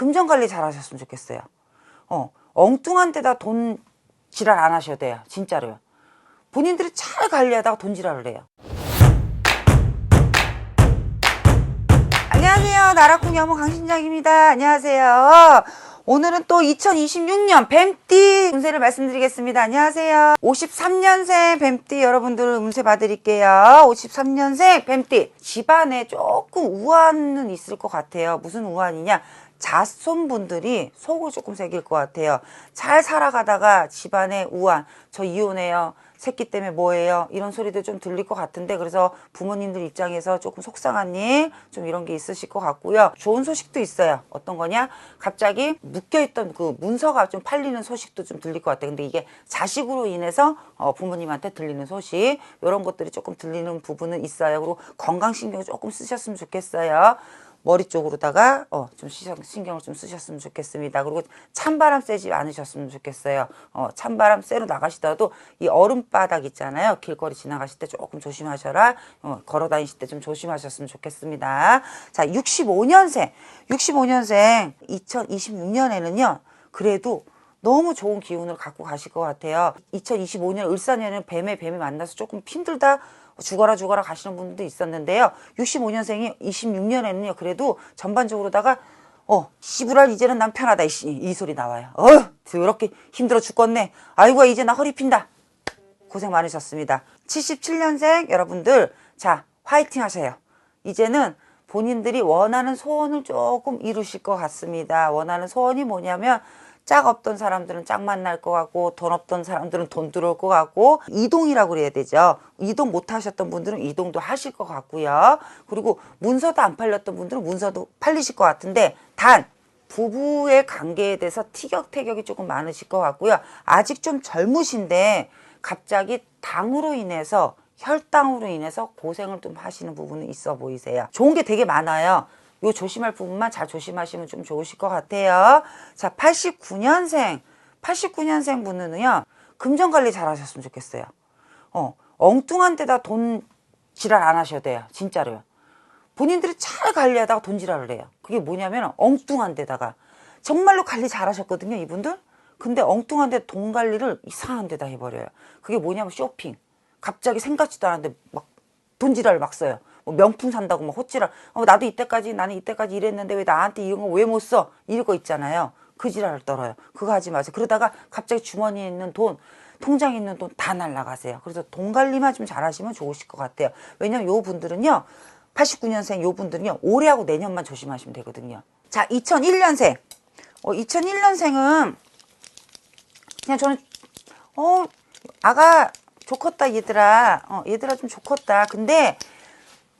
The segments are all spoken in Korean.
금전 관리 잘 하셨으면 좋겠어요. 어, 엉뚱한 데다 돈 지랄 안 하셔도 돼요. 진짜로요. 본인들이 잘 관리하다가 돈 지랄을 해요. 안녕하세요. 나라콩 여모 강신장입니다. 안녕하세요. 오늘은 또 2026년 뱀띠 운세를 말씀드리겠습니다. 안녕하세요. 53년생 뱀띠 여러분들 운세 봐드릴게요. 53년생 뱀띠. 집안에 조금 우환은 있을 것 같아요. 무슨 우환이냐? 자손분들이 속을 조금 새길 것 같아요. 잘 살아가다가 집안에 우환, 저 이혼해요. 새끼 때문에 뭐예요? 이런 소리도 좀 들릴 것 같은데 그래서 부모님들 입장에서 조금 속상한 일, 좀 이런 게 있으실 것 같고요. 좋은 소식도 있어요. 어떤 거냐? 갑자기 묶여있던 그 문서가 좀 팔리는 소식도 좀 들릴 것 같아요. 근데 이게 자식으로 인해서 어, 부모님한테 들리는 소식, 이런 것들이 조금 들리는 부분은 있어요. 그리고 건강신경 조금 쓰셨으면 좋겠어요. 머리 쪽으로다가 어, 좀 신경을 좀 쓰셨으면 좋겠습니다. 그리고 찬바람 쐬지 않으셨으면 좋겠어요. 어, 찬바람 쐬러 나가시더라도 이 얼음바닥 있잖아요. 길거리 지나가실 때 조금 조심하셔라. 어, 걸어 다니실 때 좀 조심하셨으면 좋겠습니다. 자, 65년생, 65년생 2026년에는요. 그래도 너무 좋은 기운을 갖고 가실 것 같아요. 2025년 을사년에는 뱀에 뱀이 만나서 조금 힘들다 죽어라 죽어라 가시는 분들도 있었는데요. 65년생이 26년에는요. 그래도 전반적으로다가 어 씨부랄 이제는 난 편하다 이, 씨- 이 소리 나와요. 어 더럽게 힘들어 죽겠네. 아이고 이제 나 허리 핀다. 고생 많으셨습니다. 77년생 여러분들 자 화이팅 하세요. 이제는 본인들이 원하는 소원을 조금 이루실 것 같습니다. 원하는 소원이 뭐냐면 짝 없던 사람들은 짝 만날 것 같고 돈 없던 사람들은 돈 들어올 것 같고 이동이라고 그래야 되죠. 이동 못 하셨던 분들은 이동도 하실 것 같고요. 그리고 문서도 안 팔렸던 분들은 문서도 팔리실 것 같은데 단 부부의 관계에 대해서 티격태격이 조금 많으실 것 같고요. 아직 좀 젊으신데 갑자기 당으로 인해서 혈당으로 인해서 고생을 좀 하시는 부분은 있어 보이세요. 좋은 게 되게 많아요. 요 조심할 부분만 잘 조심하시면 좀 좋으실 것 같아요. 자, 89년생, 89년생 분은요, 금전 관리 잘 하셨으면 좋겠어요. 어, 엉뚱한 데다 돈 지랄 안 하셔도 돼요. 진짜로요. 본인들이 잘 관리하다가 돈 지랄을 해요. 그게 뭐냐면 엉뚱한 데다가 정말로 관리 잘 하셨거든요, 이분들. 근데 엉뚱한 데 돈 관리를 이상한 데다 해버려요. 그게 뭐냐면 쇼핑. 갑자기 생각지도 않았는데 막 돈 지랄을 막 써요. 뭐 명품 산다고 막 호지랄. 어, 나도 이때까지 나는 이때까지 이랬는데 왜 나한테 이런 거 왜 못 써? 이럴 거 있잖아요. 그 지랄을 떨어요. 그거 하지 마세요. 그러다가 갑자기 주머니에 있는 돈, 통장에 있는 돈 다 날라가세요. 그래서 돈 관리만 좀 잘하시면 좋으실 것 같아요. 왜냐면 요 분들은요. 89년생 요 분들은요. 올해하고 내년만 조심하시면 되거든요. 자, 2001년생. 어, 2001년생은 그냥 저는 어 아가 좋겠다 얘들아 어 얘들아 좀 좋겠다 근데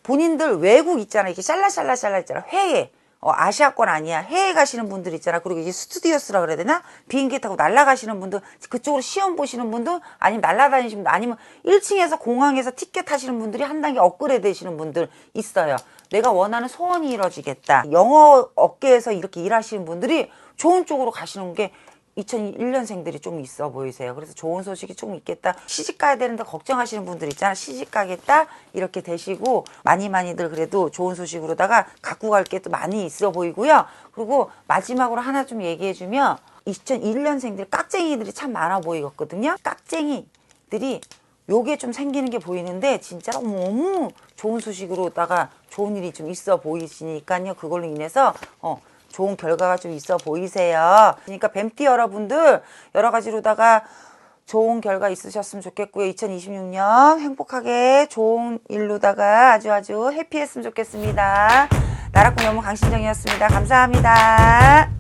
본인들 외국 있잖아. 이렇게 샬라샬라샬라 있잖아. 해외 어 아시아권 아니야. 해외 가시는 분들 있잖아. 그리고 이제 스튜디오스라 그래야 되나? 비행기 타고 날아가시는 분들 그쪽으로 시험 보시는 분들 아니면 날아다니시는 분들 아니면 1층에서 공항에서 티켓 하시는 분들이 한 단계 업그레이드 되시는 분들 있어요. 내가 원하는 소원이 이루어지겠다. 영어 업계에서 이렇게 일하시는 분들이 좋은 쪽으로 가시는 게 2001년생들이 좀 있어 보이세요. 그래서 좋은 소식이 좀 있겠다. 시집 가야 되는데 걱정하시는 분들 있잖아. 시집 가겠다. 이렇게 되시고 많이 많이들 그래도 좋은 소식으로다가 갖고 갈 게 또 많이 있어 보이고요. 그리고 마지막으로 하나 좀 얘기해 주면 2001년생들 깍쟁이들이 참 많아 보이거든요. 깍쟁이들이 요게 좀 생기는 게 보이는데 진짜로 너무 좋은 소식으로다가 좋은 일이 좀 있어 보이시니까요. 그걸로 인해서 어 좋은 결과가 좀 있어 보이세요. 그러니까 뱀띠 여러분들 여러 가지로다가 좋은 결과 있으셨으면 좋겠고요. 2026년 행복하게 좋은 일로다가 아주 아주 해피했으면 좋겠습니다. 나라꿈 여무 강신정이었습니다. 감사합니다.